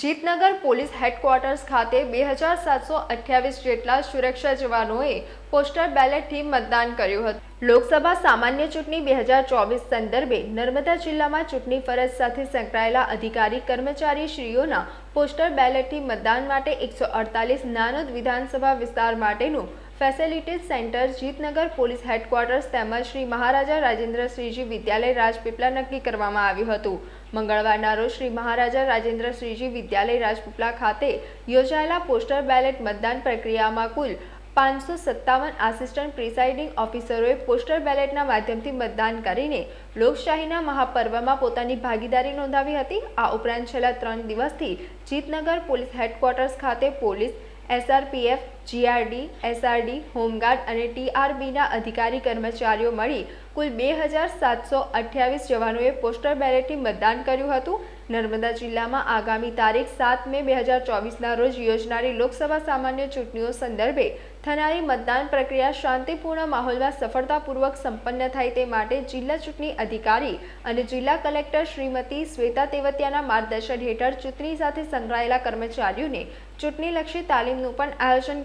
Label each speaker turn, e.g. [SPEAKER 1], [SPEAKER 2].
[SPEAKER 1] Jitnagar police headquarters ખાતે બે હજાર સાતસો અઠ્યાવીસ જેટલા સુરક્ષા જવાનોએ પોસ્ટલ બેલેટથી મતદાન કર્યું હતું. લોકસભા સામાન્ય ચૂંટણી બે હજાર ચોવીસ સંદર્ભે નર્મદા જિલ્લામાં ચૂંટણી ફરજ સાથે સંકળાયેલા અધિકારી કર્મચારી શ્રીઓના પોસ્ટલ બેલેટથી મતદાન માટે એકસો અડતાલીસ નાનોદ વિધાનસભા વિસ્તાર માટેનું facilities centre Jitnagar police headquarters તેમજ શ્રી મહારાજા રાજેન્દ્રશ્રીજી વિદ્યાલય રાજપીપળા નક્કી કરવામાં આવ્યું હતું. મંગળવારના રોજ શ્રી મહારાજા રાજેન્દ્રશ્રીજી વિદ્યાલય રાજપીપળા ખાતે યોજાયેલા પોસ્ટર બેલેટ મતદાન પ્રક્રિયામાં કુલ પાંચસો સત્તાવન આસિસ્ટન્ટ પ્રિસાઇડિંગ ઓફિસરોએ પોસ્ટર બેલેટના માધ્યમથી મતદાન કરીને લોકશાહીના મહાપર્વમાં પોતાની ભાગીદારી નોંધાવી હતી. આ ઉપરાંત છેલ્લા ત્રણ દિવસથી જીતનગર પોલીસ હેડક્વાર્ટર્સ ખાતે police SRPF GRD, SRD, home guard અને ટીઆરબીના અધિકારી કર્મચારીઓ મળી કુલ બે હજાર સાતસો અઠ્યાવીસ જવાનોએ પોસ્ટલ બેલેટથી મતદાન કર્યું હતું. નર્મદા જિલ્લામાં આગામી તારીખ સાત મે બે હજાર ચોવીસના રોજ યોજનારી લોકસભા સામાન્ય ચૂંટણીઓ સંદર્ભે થનારી મતદાન પ્રક્રિયા શાંતિપૂર્ણ માહોલમાં સફળતાપૂર્વક સંપન્ન થાય તે માટે જિલ્લા ચૂંટણી અધિકારી અને જિલ્લા કલેક્ટર શ્રીમતી શ્વેતા તેવતિયાના માર્ગદર્શન હેઠળ ચૂંટણી સાથે સંકળાયેલા કર્મચારીઓને ચૂંટણીલક્ષી તાલીમનું પણ આયોજન